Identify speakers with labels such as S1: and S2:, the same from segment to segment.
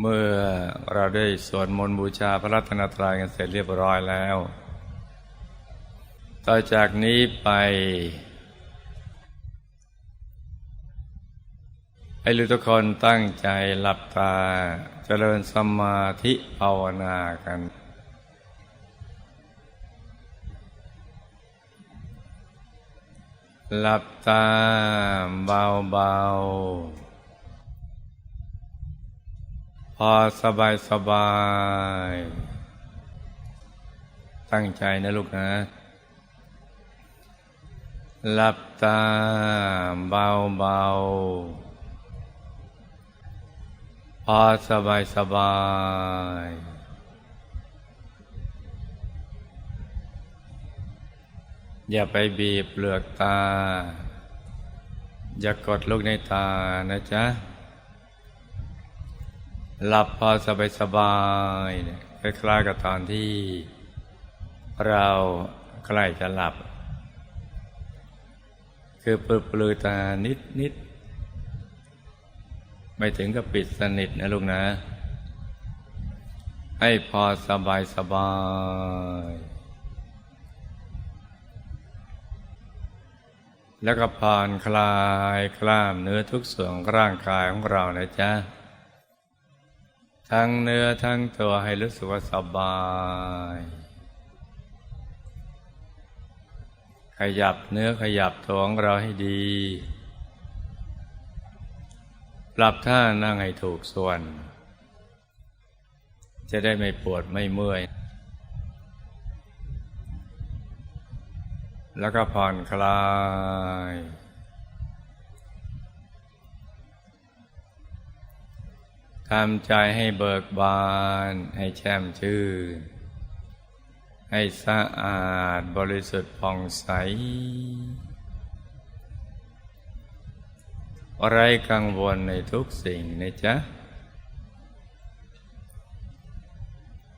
S1: เมื่อเราได้สวดมนต์บูชาพระรัตนตรัยกันเสร็จเรียบร้อยแล้ว ต่อจากนี้ไป ให้ลูกทุกคนตั้งใจหลับตาเจริญสมาธิภาวนากัน หลับตาเบาๆ อสบายสบาย ตั้งใจนะลูกนะ หลับตาเบาๆพอสบายสบาย อย่าไปบีบเปลือกตา อย่ากดลูกในตานะจ๊ะ หลับพอสบายสบายเนี่ยคล้ายๆกับตอนที่ เราใกล้จะหลับ คือปลืปลือตานิดนิดไม่ถึงกับปิดสนิทนะลูกนะ ให้พอสบายสบายแล้วก็ผ่อนคลายกล้ามเนื้อทุกส่วนร่างกายของเรานะจ๊ะ ทั้งเนื้อทั้งตัวให้รู้สึกว่าสบาย ขยับเนื้อขยับตัวของเราให้ดี ปรับท่านั่งให้ถูกส่วน จะได้ไม่ปวดไม่เมื่อย แล้วก็ผ่อนคลาย ทำใจให้เบิกบาน ให้แช่มชื่น ให้สะอาดบริสุทธิ์ผ่องใส อะไรกังวลในทุกสิ่งนะจ๊ะ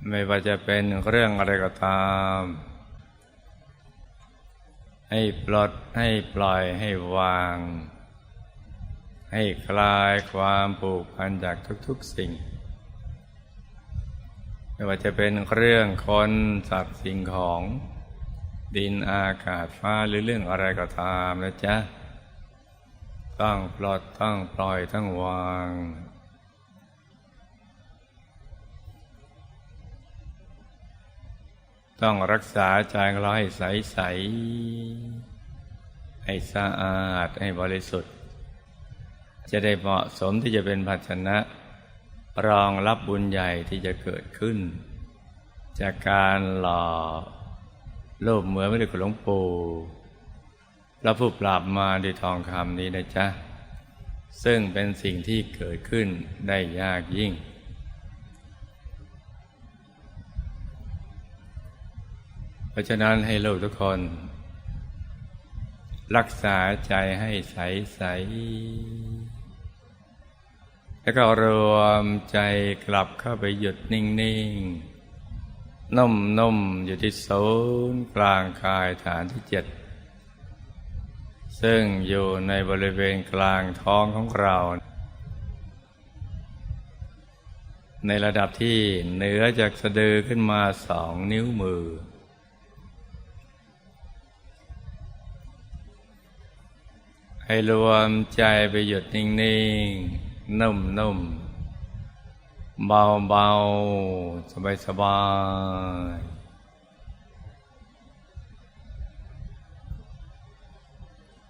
S1: ไม่ว่าจะเป็นเรื่องอะไรก็ตาม ให้ปลดให้ปล่อยให้วาง ให้คลายความผูกพันจากทุกๆสิ่ง ไม่ว่าจะเป็นเรื่องคนสัตว์สิ่งของ ดินอากาศฟ้าหรือเรื่องอะไรก็ตามนะจ๊ะ ต้องปลดต้องปล่อยต้องวางต้องรักษาใจของเราให้ใสใสให้สะอาดให้บริสุทธิ์ จะได้เหมาะสมที่จะเป็นภาชนะ รองรับบุญใหญ่ที่จะเกิดขึ้น จากการหล่อรูปเหมือนไม่ได้คุณหลวงปู่พระผู้ปราบมาด้วยทองคำนี้นะจ๊ะ ซึ่งเป็นสิ่งที่เกิดขึ้นได้ยากยิ่งเพราะฉะนั้นให้ลูกทุกคน รักษาใจให้ใสใส แล้วก็รวมใจกลับเข้าไปหยุดนิ่ง ๆ นุ่ม ๆ อยู่ที่ศูนย์กลางกายฐานที่เจ็ด ซึ่งอยู่ในบริเวณกลางท้องของเรา ในระดับที่เหนือจากสะดือขึ้นมาสองนิ้วมือ ให้รวมใจไปหยุดนิ่งๆ นุ่มๆ เบาๆ สบายๆ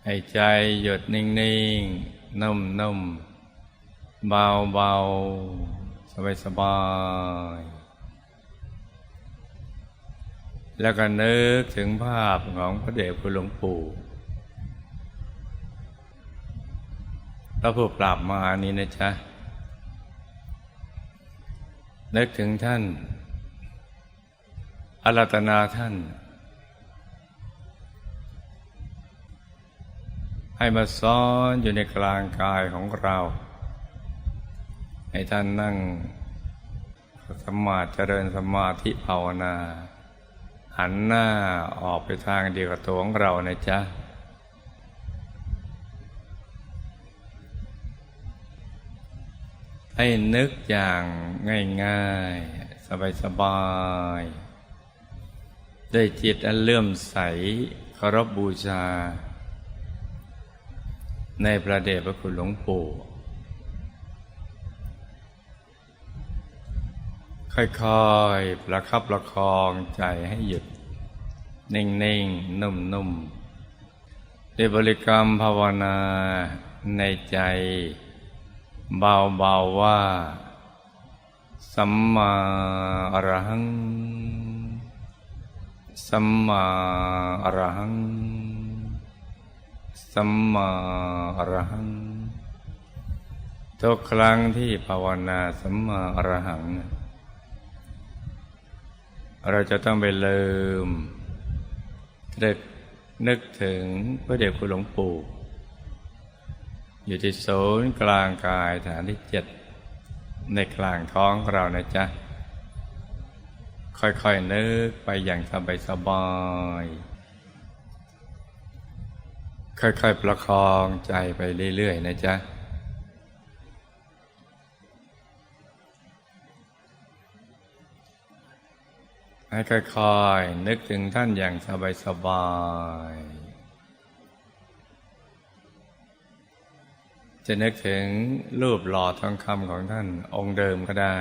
S1: ให้ใจหยุดนิ่งๆ นุ่มๆ เบาๆ สบายๆ แล้วก็นึกถึงภาพของพระเดชคุณหลวงปู่ ระผู้ปราบมานี้นะจ๊ะนึกถึงท่านอารัตนาท่าน ให้มาซ้อนอยู่ในกลางกายของเรา ให้ท่านนั่งสมาธิเจริญสมาธิภาวนา หันหน้าออกไปทางเดียวกับตัวของเรานะจ๊ะ ให้นึกอย่างง่ายๆ สบายๆด้จิตอันเลื่อมใสเคารพบบูชา ในพระเดชพระคุณหลวงปู่ค่อยๆ ประคับประคองใจให้หยุด นิ่งๆ นุ่มๆได้บริกรรมภาวนาในใจ เบาๆว่า สัมมาอรหัง สัมมาอรหัง สัมมาอรหัง ทุกครั้งที่ภาวนาสัมมาอรหัง เราจะต้องไปลืมเด็กนึกถึงพระเดชคุณหลวงปู่ อยู่ที่ศูนย์กลางกายฐานที่เจ็ดในกลางท้องเรานะจ๊ะ ค่อยๆนึกไปอย่างสบายๆค่อยๆประคองใจไปเรื่อยๆนะจ๊ะให้ค่อยๆนึกถึงท่านอย่างสบายๆ จะนึกถึงรูปหล่อทองคำของท่านองค์เดิมก็ได้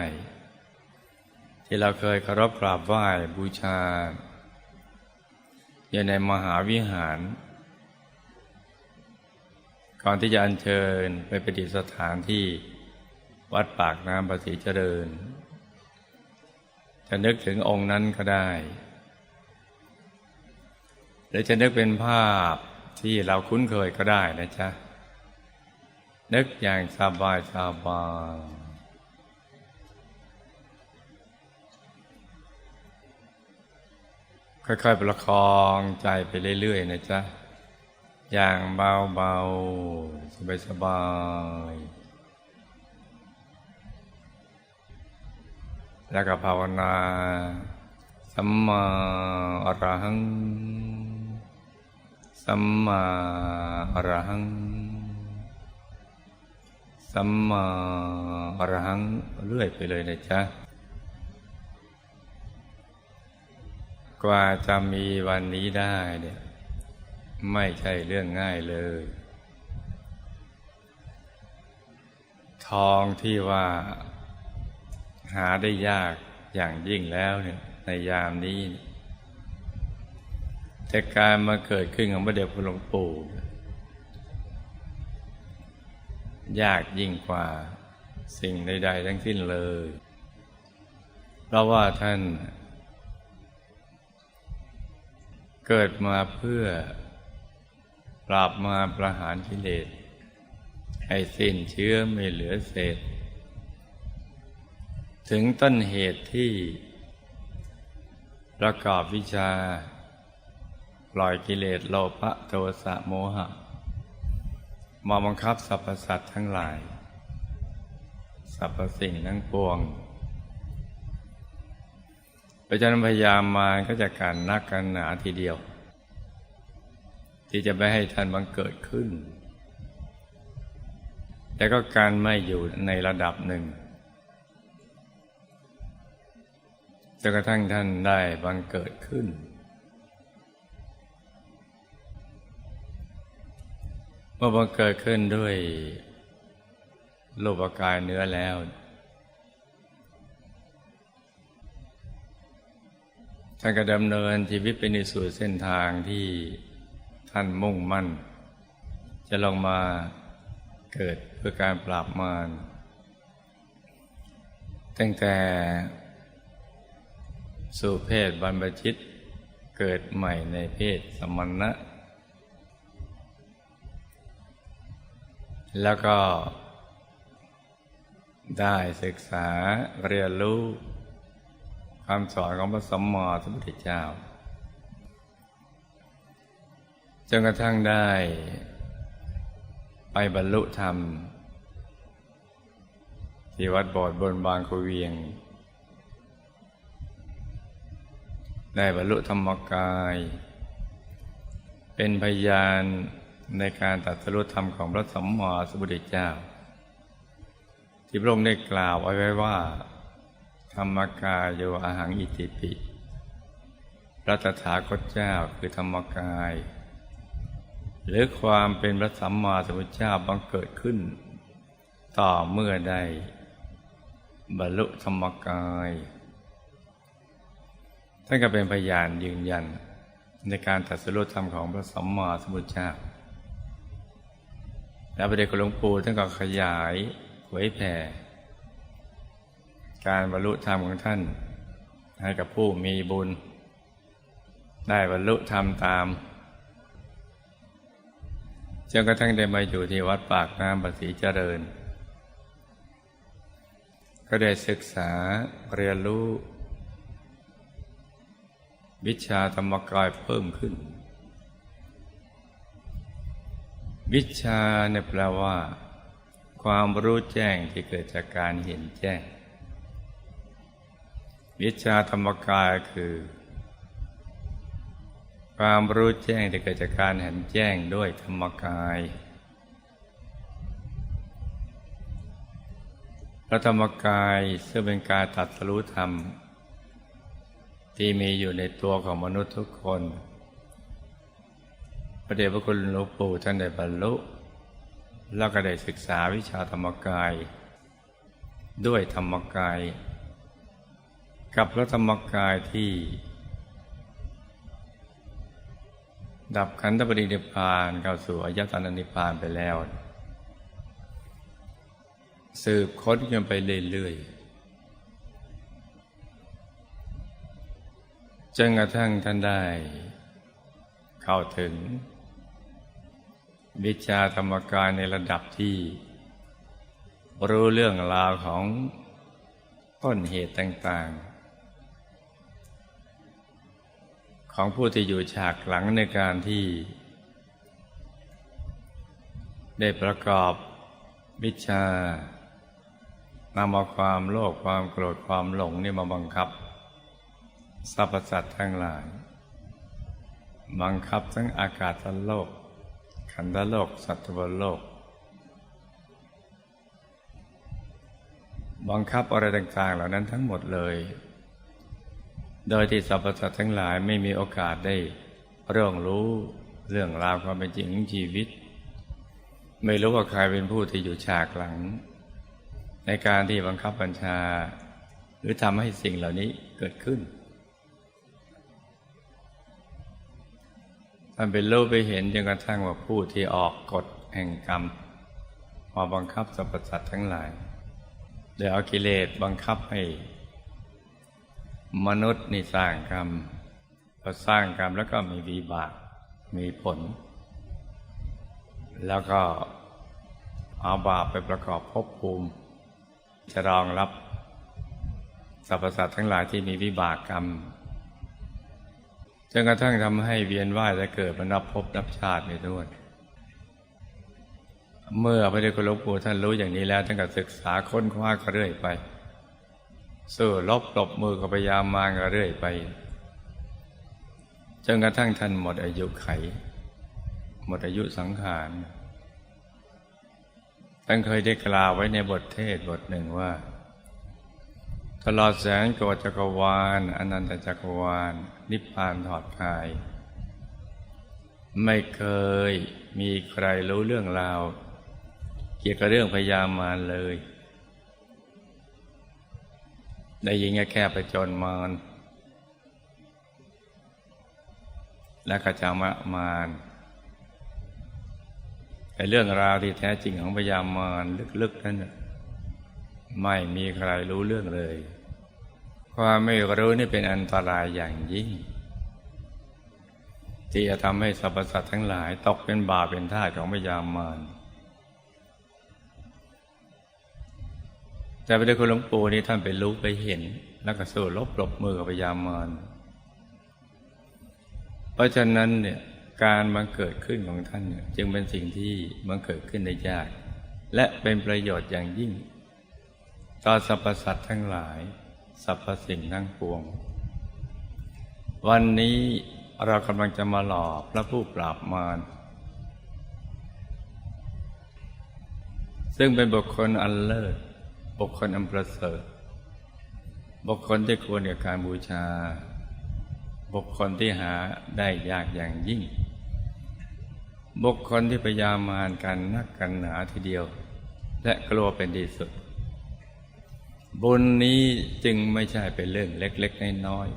S1: ที่เราเคยเคารพกราบไหว้บูชา อยู่ในมหาวิหาร ก่อนที่จะอัญเชิญไปประดิษฐานที่วัดปากน้ำประสีเจริญ จะนึกถึงองค์นั้นก็ได้หรือจะนึกเป็นภาพที่เราคุ้นเคยก็ได้นะจ๊ะ นึกอย่างสบายสบายค่อยๆประคองใจไปเรื่อย ๆ นะจ๊ะ อย่างเบา ๆ สบาย ๆ แล้วก็ภาวนาสัมมาอรหัง สัมมาอรหัง สัมมาอรหังเรื่อยไปเลยนะจ๊ะ กว่าจะมีวันนี้ได้เนี่ยไม่ใช่เรื่องง่ายเลย ทองที่ว่าหาได้ยากอย่างยิ่งแล้วเนี่ยในยามนี้ แต่การมาเกิดขึ้นของพระเดชพระหลวงปู่ ยากยิ่งกว่าสิ่งใด ๆ ทั้งสิ้นเลย เพราะว่าท่าน เกิดมาเพื่อ ปราบมาประหารกิเลสให้สิ้นเชื้อไม่เหลือเศษ ถึงต้นเหตุที่ ประกอบวิชา ปล่อยกิเลสโลภะโทสะโมหะ มาบังคับสรรพสัตว์ทั้งหลาย สรรพสิ่งทั้งปวงประจันพยายามมาก็จะการนักกันหนาทีเดียว ที่จะไม่ให้ท่านบังเกิดขึ้น แต่ก็การไม่อยู่ในระดับหนึ่งจนกระทั่งท่านได้บังเกิดขึ้น มื่อบังเกิดขึ้นด้วยรูปกายเนื้อแล้ว ท่านก็ดำเนินชีวิตไปในสู่เส้นทางที่ท่านมุ่งมั่น จะลงมาเกิดเพื่อการปราบมารตั้งแต่สู่เพศบรรพชิตเกิดใหม่ในเพศสมณะ แล้วก็ได้ศึกษาเรียนรู้คำสอนของพระสมมาสัมพุทธเจ้าจนกระทั่งได้ ไปบรรลุธรรม ที่วัดบสถ์บนบางคูเวียง ได้บรรลุธรรมกาย เป็นพยาน ในการตัดสรุธรรมของพระสัมมาสัมพุทธเจ้า ที่พระองค์ได้กล่าวเอาไว้ว่า ธรรมกายโยอาหังอิติปิพระตถาคตเจ้าคือธรรมกาย หรือความเป็นพระสัมมาสัมพุทธเจ้าบังเกิดขึ้น ต่อเมื่อได้บรรลุธรรมกายท่านก็เป็นพยานยืนยันในการตัดสรุธรรมของพระสัมมาสัมพุทธเจ้า แล้วพระเดชคุณหลวงปู่ท่านก็ขยายเผยแผ่ การบรรลุธรรมของท่าน ให้กับผู้มีบุญ ได้บรรลุธรรมตามจนกระทั่งได้มาอยู่ที่วัดปากน้ำปสีเจริญ ก็ได้ศึกษาเรียนรู้ วิชาธรรมกายเพิ่มขึ้น วิชาเนี่ยแปลว่า ความรู้แจ้งที่เกิดจากการเห็นแจ้ง วิชาธรรมกายคือ ความรู้แจ้งที่เกิดจากการเห็นแจ้งด้วยธรรมกายพระธรรมกายซึ่งเป็นการตัดสรู้ธรรม ที่มีอยู่ในตัวของมนุษย์ทุกคน พระเดชพระคุณหลวงปู่ท่านได้บรรลุ แล้วก็ได้ศึกษาวิชาธรรมกาย ด้วยธรรมกาย กับพระธรรมกายที่ ดับขันธปรินิพพานเข้าสู่อายตนะนิพพานไปแล้ว สืบค้นกันไปเรื่อยๆจนกระทั่งท่านได้ เข้าถึง วิชาธรรมกายในระดับที่ รู้เรื่องราวของต้นเหตุต่างๆ ของผู้ที่อยู่ฉากหลังในการที่ ได้ประกอบวิชานำเอาความโลภความโกรธความหลงนี่มาบังคับสรรพสัตว์ทั้งหลาย บังคับทั้งอากาศทั้งโลก ขันธโลก สัตวโลก บังคับอะไรต่าง ๆ เหล่านั้นทั้งหมดเลย โดยที่สรรพสัตว์ทั้งหลายไม่มีโอกาสได้เรื่องรู้เรื่องราวความเป็นจริงของชีวิต ไม่รู้ว่าใครเป็นผู้ที่อยู่ฉากหลัง ในการที่บังคับบัญชา หรือทำให้สิ่งเหล่านี้เกิดขึ้น ท่านเป็นรู้ไปเห็นจนกระทั่งว่าผู้ที่ออกกฎแห่งกรรมมาบังคับสรรพสัตว์ทั้งหลายโดยเอากิเลสบังคับให้ มนุษย์นี่สร้างกรรมพอสร้างกรรมแล้วก็มีวีบากมีผล แล้วก็เอาบาปไปประกอบภพภูมิจะรองรับสรรพสัตว์ทั้งหลายที่มีวิบากกรรม จนกระทั่งทำให้เวียนว่ายและเกิดมานับพบนับชาติไม่ท้วนเมื่อพระเดชคุณหลวงปู่ท่านรู้อย่างนี้แล้วท่านก็ศึกษาค้นคว้าก็เรื่อยไปสู้ลบหลบมือกับพยายามมาก็เรื่อยไปจนกระทั่งท่านหมดอายุไข หมดอายุสังขารท่านเคยได้กล่าวไว้ในบทเทศบทหนึ่งว่า ตลอดแสงโกฏจักรวาลอนันตจักรวาล นิพพานถอดกาย ไม่เคยมีใครรู้เรื่องราว เกี่ยวกับเรื่องพยามารเลย ได้ยิงแค่ประจนมารและขจามะมารแต่เรื่องราวที่แท้จริงของพยามารลึกๆนั้น ไม่มีใครรู้เรื่องเลย ความไม่รู้นี่เป็นอันตรายอย่างยิ่ง ที่จะทำให้สรรพสัตว์ทั้งหลาย ตกเป็นบาปเป็นท่าของพยามารแต่พระเดชคุณหลวงปู่นี่ท่านไปรู้ไปเห็น แล้วก็สู้ลบหลบมือกับพยามารเพราะฉะนั้นเนี่ยการมาเกิดขึ้นของท่านเนี่ยจึงเป็นสิ่งที่มันเกิดขึ้นได้ยาก และเป็นประโยชน์อย่างยิ่ง ต่อสรรพสัตว์ทั้งหลายสรรพสิ่งทั้งปวง วันนี้เรากำลังจะมาหล่อพระผู้ปราบมารซึ่งเป็นบุคคลอันเลิศ บุคคลอันประเสริฐ บุคคลที่ควรกับการบูชา บุคคลที่หาได้ยากอย่างยิ่ง บุคคลที่พยายามมานกันนักกันหนาทีเดียว และกลัวเป็นที่สุด บุญนี้จึงไม่ใช่เป็นเรื่องเล็ก ๆ น้อย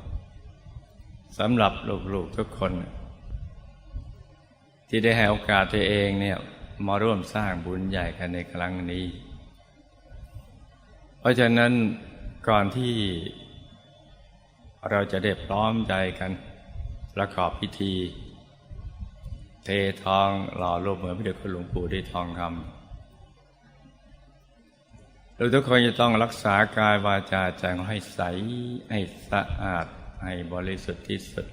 S1: ๆสำหรับลูกๆทุกคน ที่ได้ให้โอกาสตัวเองเนี่ยมาร่วมสร้างบุญใหญ่กันในครั้งนี้ เพราะฉะนั้นก่อนที่เราจะได้พร้อมใจกันประกอบพิธี เททองหล่อรูปเหมือนพระเดชคุณหลวงปู่ด้วยทองคำ เราทุกคนจะต้องรักษากายวาจาใจของให้ใส ให้สะอาด ให้บริสุทธิ์ที่สุด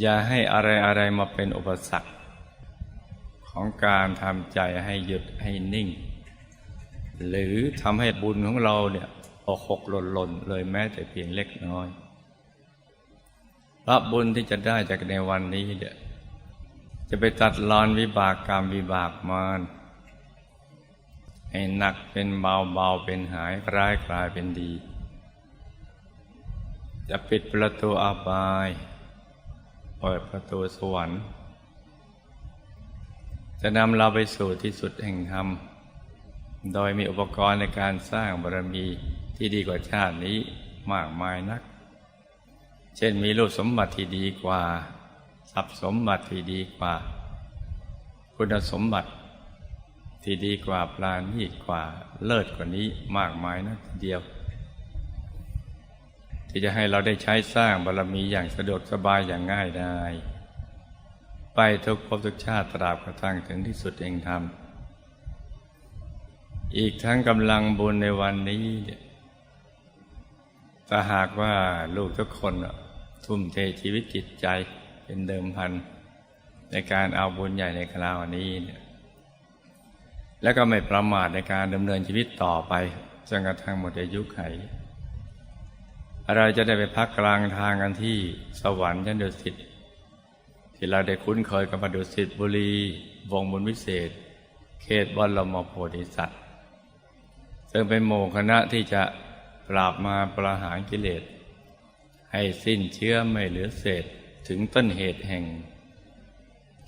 S1: อย่าให้อะไรอะไรมาเป็นอุปสรรค ของการทำใจให้หยุดให้นิ่ง หรือทำให้บุญของเราเนี่ยออกหกหล่นหล่นเลยแม้แต่เพียงเล็กน้อยพระบุญที่จะได้จากในวันนี้เนี่ยจะไปตัดรอนวิบากกรรมวิบากมาร ให้หนักเป็นเบาเบาเป็นหายร้ายกลายเป็นดี จะปิดประตูอาบาย เปิดประตูสวรรค์ จะนำเราไปสู่ที่สุดแห่งธรรม โดยมีอุปกรณ์ในการสร้างบารมีที่ดีกว่าชาตินี้มากมายนัก เช่นมีรูปสมบัติที่ดีกว่า ทรัพย์สมบัติที่ดีกว่า คุณสมบัติ ที่ดีกว่าปราณีตกว่าเลิศกว่านี้มากมายนักทีเดียว ที่จะให้เราได้ใช้สร้างบารมีอย่างสะดวกสบายอย่างง่ายได้ ไปทุกภพทุกชาติตราบกระทั่งถึงที่สุดเองทำอีกทั้งกำลังบุญในวันนี้เนี่ยถ้าหากว่าลูกทุกคนทุ่มเทชีวิตจิตใจเป็นเดิมพัน ในการเอาบุญใหญ่ในคราวนี้เนี่ย แล้วก็ไม่ประมาทในการดำเนินชีวิตต่อไปจนกระทั่งหมดอายุไข เราจะได้ไปพักกลางทางกันที่สวรรค์ยันดุสิตที่เราได้คุ้นเคยกับดุสิตบุรี วงบุญวิเศษ เขตบรมโพธิสัตว์ ซึ่งเป็นโมคณะที่จะปราบมาประหารกิเลส ให้สิ้นเชื้อไม่เหลือเศษถึงต้นเหตุแห่ง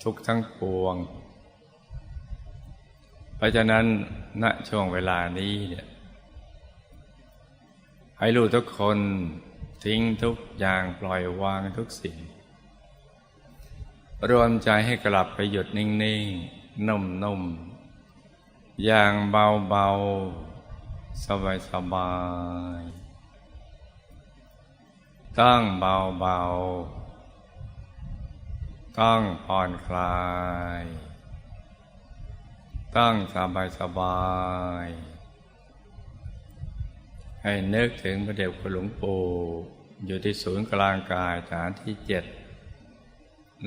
S1: ทุกทั้งปวง เพราะฉะนั้นณช่วงเวลานี้เนี่ยให้รู้ทุกคนทิ้งทุกอย่างปล่อยวางทุกสิ่ง รวมใจให้กลับไปหยุดนิ่งๆ นุ่มๆ อย่างเบาๆ สบายๆ ตั้งเบาๆ ต้องผ่อนคลาย ต้งสบายๆให้นึกถึงพระเดชคุณหลวงปู่อยู่ที่ศูนย์กลางกายฐานที่เจ็ด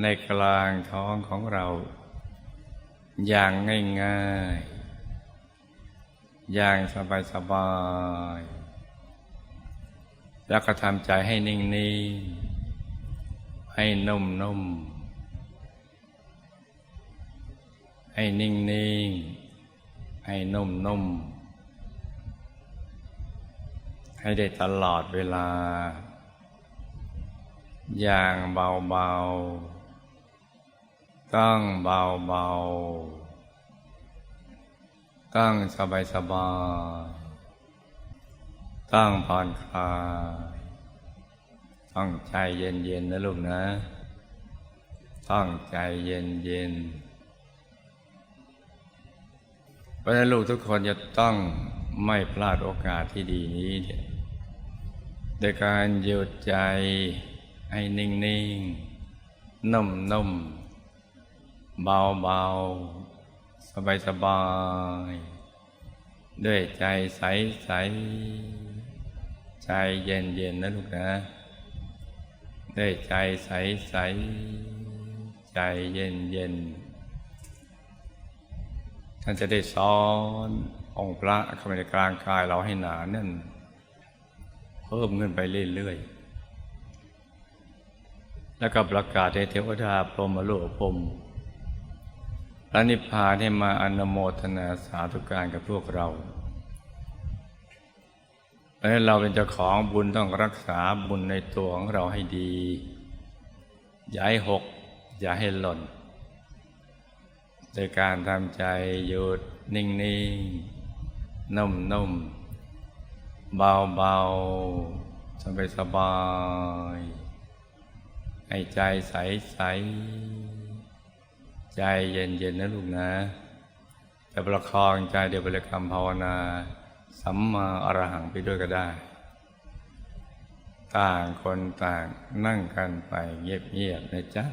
S1: ในกลางท้องของเรา อย่างง่ายๆ อย่างสบายๆแล้วก็ทำใจให้นิ่งๆ ให้นุ่มๆ ให้นิ่งๆให้นุ่มๆให้ได้ตลอดเวลา อย่างเบาๆต้องเบาๆต้องสบายสบายต้องผ่อนคลายต้องใจเย็นๆนะลูกนะต้องใจเย็นๆ เพราะฉะนั้นลูกทุกคนจะต้องไม่พลาดโอกาสที่ดีนี้เนี่ยโดยการหยุดใจให้นิ่งนิ่งนุ่มนุ่มเบาเบาสบายสบายด้วยใจใสใสใจเย็นเย็นนะลูกนะด้วยใจใสใสใจเย็นเย็นานจะได้สอนองค์พระเข้าไปในกลางกายเราให้หนาแน่นเพิ่มขึ้นไปเรื่อยๆ แล้วก็ประกาศให้เทวดาพรหมโลกพรมพระนิพพานให้มาอนโมทนาสาธุการกับพวกเราเพราะฉะนั้นเราเป็นเจ้าของบุญต้องรักษาบุญในตัวของเราให้ดี อย่าให้หก อย่าให้หล่น โดยการทำใจหยุดนิ่งๆ นุ่มๆ เบาๆ สบายสบายให้ใจใสๆ ใจเย็นๆ นะลูกนะจะประคองใจเดี๋ยวบริกรรมภาวนา สัมมาอรหังไปด้วยก็ได้ ต่างคนต่างนั่งกันไปเงียบๆนะจ๊ะ